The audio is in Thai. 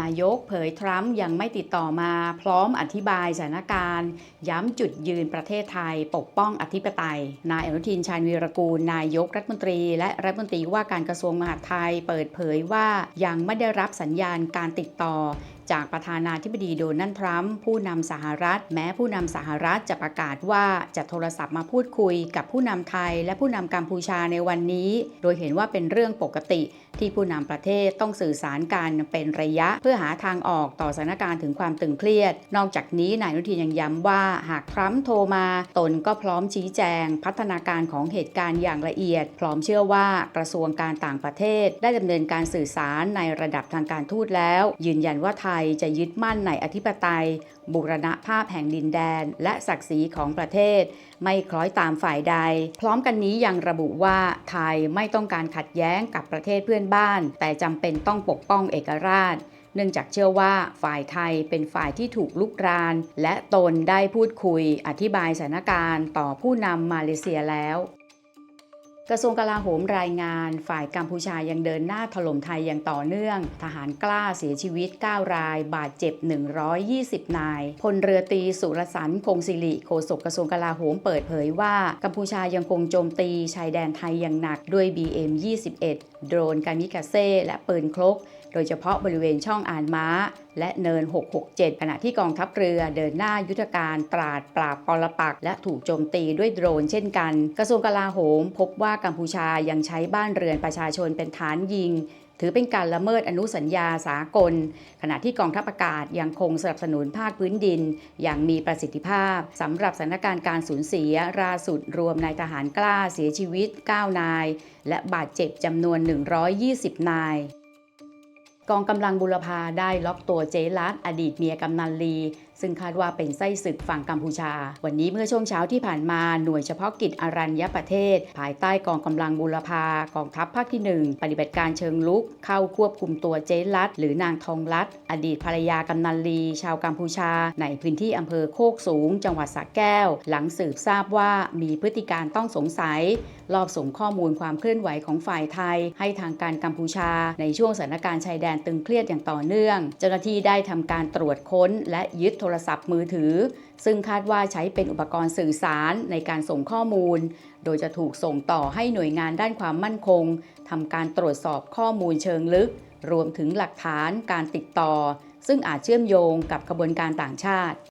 นายกเผยทรัมป์ยังไม่ติดต่อมาพร้อมอธิบายสถานการณ์ ย้ำจุดยืนประเทศไทย ปกป้องอธิปไตย นายอนุทินชาญวีรกูล นายกรัฐมนตรี และรัฐมนตรีว่าการกระทรวงมหาดไทย เปิดเผยว่ายังไม่ได้รับสัญญาณการติดต่อ จากประธานาธิบดีโดนัลด์ทรัมป์ผู้นำสหรัฐ แม้ผู้นำสหรัฐจะประกาศว่าจะโทรศัพท์มาพูดคุยกับผู้นำไทย และผู้นำกัมพูชาในวันนี้ โดยเห็นว่าเป็นเรื่องปกติ ที่ผู้นำประเทศต้องสื่อสารกันเป็นระยะ เพื่อหาทางออกต่อสถานการณ์ถึงความตึงเครียด นอกจากนี้นายนุทินยังย้ำว่าหากทรัมป์โทรมาตนก็พร้อมชี้แจง พัฒนาการของเหตุการณ์อย่างละเอียด พร้อมเชื่อว่ากระทรวงการต่างประเทศ ได้ดำเนินการสื่อสารในระดับทางการทูตแล้ว ยืนยันว่าไทยจะยึดมั่นในอธิปไตย บูรณภาพแห่งดินแดน และศักดิ์ศรีของประเทศ ไม่คล้อยตามฝ่ายใด พร้อมกันนี้ยังระบุว่าไทยไม่ต้องการขัดแย้งกับประเทศเพื่อนบ้าน แต่จำเป็นต้องปกป้องเอกราชเนื่องจากเชื่อว่าฝ่ายไทยเป็นฝ่ายที่ถูกลุกราน และตนได้พูดคุยอธิบายสถานการณ์ต่อผู้นำมาเลเซียแล้ว กระทรวงกลาโหมรายงาน ฝ่ายกัมพูชายังเดินหน้าถล่มไทยอย่างต่อเนื่อง ทหารกล้าเสียชีวิต 9 ราย บาดเจ็บ 120 นาย พลเรือตีสุรสันต์พงศิริโฆษกกระทรวงกลาโหมเปิดเผยว่า กัมพูชายังคงโจมตีชายแดนไทยอย่างหนักด้วย BM-21 โดรนกามิกาเซ่และปืนครก โดยเฉพาะบริเวณช่องอ่านม้า และเนิน 667 ขณะที่กองทัพเรือเดินหน้ายุทธการตราดปราบปรปัก และถูกโจมตีด้วยโดรนเช่นกัน กระทรวงกลาโหม พบว่ากัมพูชายังใช้บ้านเรือนประชาชนเป็นฐานยิงถือเป็นการละเมิดอนุสัญญาสากล ขณะที่กองทัพอากาศยังคงสนับสนุนภาคพื้นดิน อย่างมีประสิทธิภาพสำหรับสถานการณ์การสูญเสียราสุดรวมนายทหารกล้าเสียชีวิต 9 นาย และบาดเจ็บจำนวน 120 นาย กองกำลังบุรพาได้ล็อกตัวเจลัดอดีตเมียกำนันลี ซึ่งคาดว่าเป็นไส้ศึกฝั่งกัมพูชา วันนี้เมื่อช่วงเช้าที่ผ่านมาหน่วยเฉพาะกิจอารัญญประเทศ ภายใต้กองกำลังบุรพากองทัพภาคที่ 1 ปฏิบัติการเชิงลุก เข้าควบคุมตัวเจลัดหรือนางทองลัดอดีตภรรยากำนันลี ชาวกัมพูชา ในพื้นที่อำเภอโคกสูง จังหวัดสระแก้ว หลังสืบทราบว่ามีพฤติการต้องสงสัยลอบส่งข้อมูลความเคลื่อนไหวของฝ่ายไทย ให้ทางการกัมพูชา ในช่วงสถานการณ์ชายแดนตึงเครียดอย่างต่อเนื่อง เจ้าหน้าที่ได้ทำการตรวจค้น และยึดโทรศัพท์มือถือ ซึ่งคาดว่าใช้เป็นอุปกรณ์สื่อสารในการส่งข้อมูล โดยจะถูกส่งต่อให้หน่วยงานด้านความมั่นคงทำการตรวจสอบข้อมูลเชิงลึก รวมถึงหลักฐานการติดต่อ ซึ่งอาจเชื่อมโยงกับขบวนการต่างชาติ